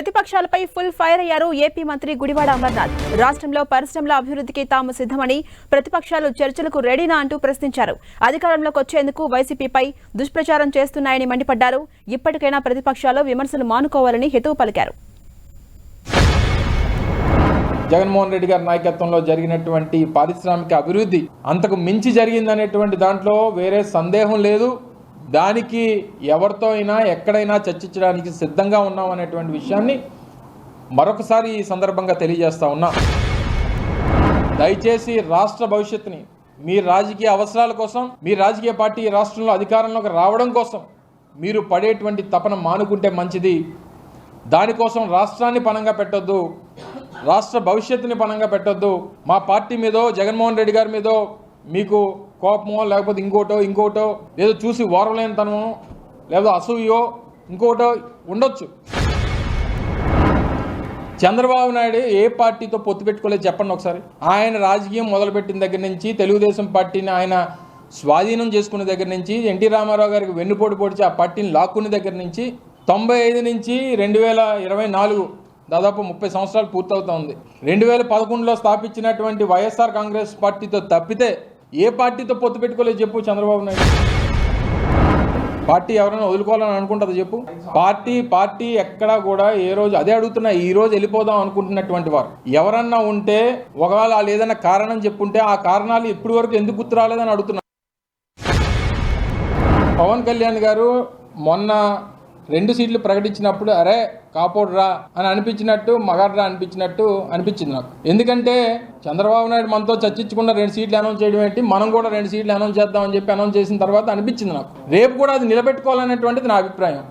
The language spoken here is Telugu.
ప్రతిపక్షాలపై ఫుల్ ఫైర్ అయ్యారు ఏపీ మంత్రి గుడివాడ అమర్నాథ్. రాష్ట్రంలో పరిశ్రమల అభివృద్ధికి తాము సిద్ధమని ప్రతిపక్షాలు చర్చలకు రెడీనా అంటూ ప్రశ్నించారు. అధికారంలోకి వచ్చేందుకు వైసీపీపై దుష్ప్రచారం చేస్తున్నాయని మండిపడ్డారు. ఇప్పటికైనా ప్రతిపక్షాలు విమర్శలు మానుకోవాలని హితవు పలికారు. జగన్మోహన్ రెడ్డి గారి నాయకత్వంలో జరిగినటువంటి పారిశ్రామిక అభివృద్ధి అంతకు మించి జరిగిందనేటువంటి దాంట్లో వేరే సందేహం లేదు. దానికి ఎవరితో అయినా ఎక్కడైనా చర్చించడానికి సిద్ధంగా ఉన్నాం అనేటువంటి విషయాన్ని మరొకసారి ఈ సందర్భంగా తెలియజేస్తా ఉన్నా. దయచేసి రాష్ట్ర భవిష్యత్తుని మీ రాజకీయ అవసరాల కోసం మీ రాజకీయ పార్టీ రాష్ట్రంలో అధికారంలోకి రావడం కోసం మీరు పడేటువంటి తపన మానుకుంటే మంచిది. దానికోసం రాష్ట్రాన్ని పణంగా పెట్టొద్దు రాష్ట్ర భవిష్యత్తుని పణంగా పెట్టొద్దు. మా పార్టీ మీదో జగన్మోహన్ రెడ్డి గారి మీదో మీకు కోపమో లేకపోతే ఇంకోటో ఇంకోటో ఏదో చూసి ఓర్వలేనితనమో లేదా అసూయో ఇంకోటో ఉండొచ్చు. చంద్రబాబు నాయుడు ఏ పార్టీతో పొత్తు పెట్టుకోలేదు చెప్పండి ఒకసారి. ఆయన రాజకీయం మొదలుపెట్టిన దగ్గర నుంచి తెలుగుదేశం పార్టీని ఆయన స్వాధీనం చేసుకున్న దగ్గర నుంచి ఎన్టీ రామారావు గారికి వెన్నుపోటు పొడిచి ఆ పార్టీని లాక్కున్న దగ్గర నుంచి తొంభై ఐదు నుంచి రెండు వేల ఇరవై నాలుగు దాదాపు ముప్పై సంవత్సరాలు పూర్తవుతా ఉంది. రెండు వేల పదకొండులో స్థాపించినటువంటి వైఎస్ఆర్ కాంగ్రెస్ పార్టీతో తప్పితే ఏ పార్టీతో పొత్తు పెట్టుకోలేదు చెప్పు చంద్రబాబు నాయుడు. పార్టీ ఎవరైనా వదులుకోవాలని అనుకుంటుందా చెప్పు. పార్టీ పార్టీ ఎక్కడా కూడా ఏ రోజు అదే అడుగుతున్నా ఈ రోజు వెళ్ళిపోదాం అనుకుంటున్నటువంటి వారు. ఎవరన్నా ఉంటే ఒకవేళ వాళ్ళు ఏదైనా కారణం చెప్పుంటే ఆ కారణాలు ఇప్పటి వరకు ఎందుకు గుర్తు రాలేదని అడుగుతున్నా. పవన్ కళ్యాణ్ గారు మొన్న రెండు సీట్లు ప్రకటించినప్పుడు అరే కాపోడ్రా అని అనిపించినట్టు మగాడ్రా అనిపించినట్టు అనిపించింది నాకు. ఎందుకంటే చంద్రబాబు నాయుడు మనతో చర్చించకుండా రెండు సీట్లు అనౌన్స్ చేయడం ఏంటి? మనం కూడా రెండు సీట్లు అనౌన్స్ చేద్దామని చెప్పి అనౌన్స్ చేసిన తర్వాత అనిపించింది నాకు. రేపు కూడా అది నిలబెట్టుకోవాలనేటువంటిది నా అభిప్రాయం.